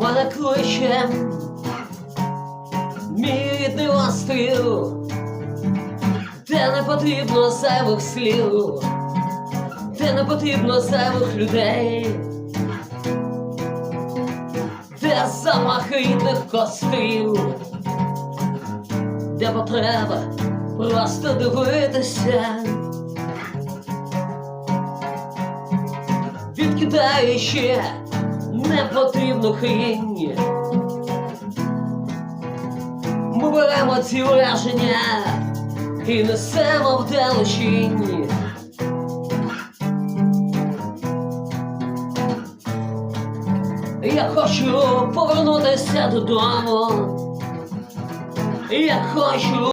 мене кличе мій рідний острів, де не потрібно зайвих слів, де не потрібно зайвих людей, де запах рідних кострів, де потреба просто дивитися. Відкидаючи непотрібну хрінь. Ми беремо ці враження і несемо в далечінь. Я хочу повернутися додому. Я хочу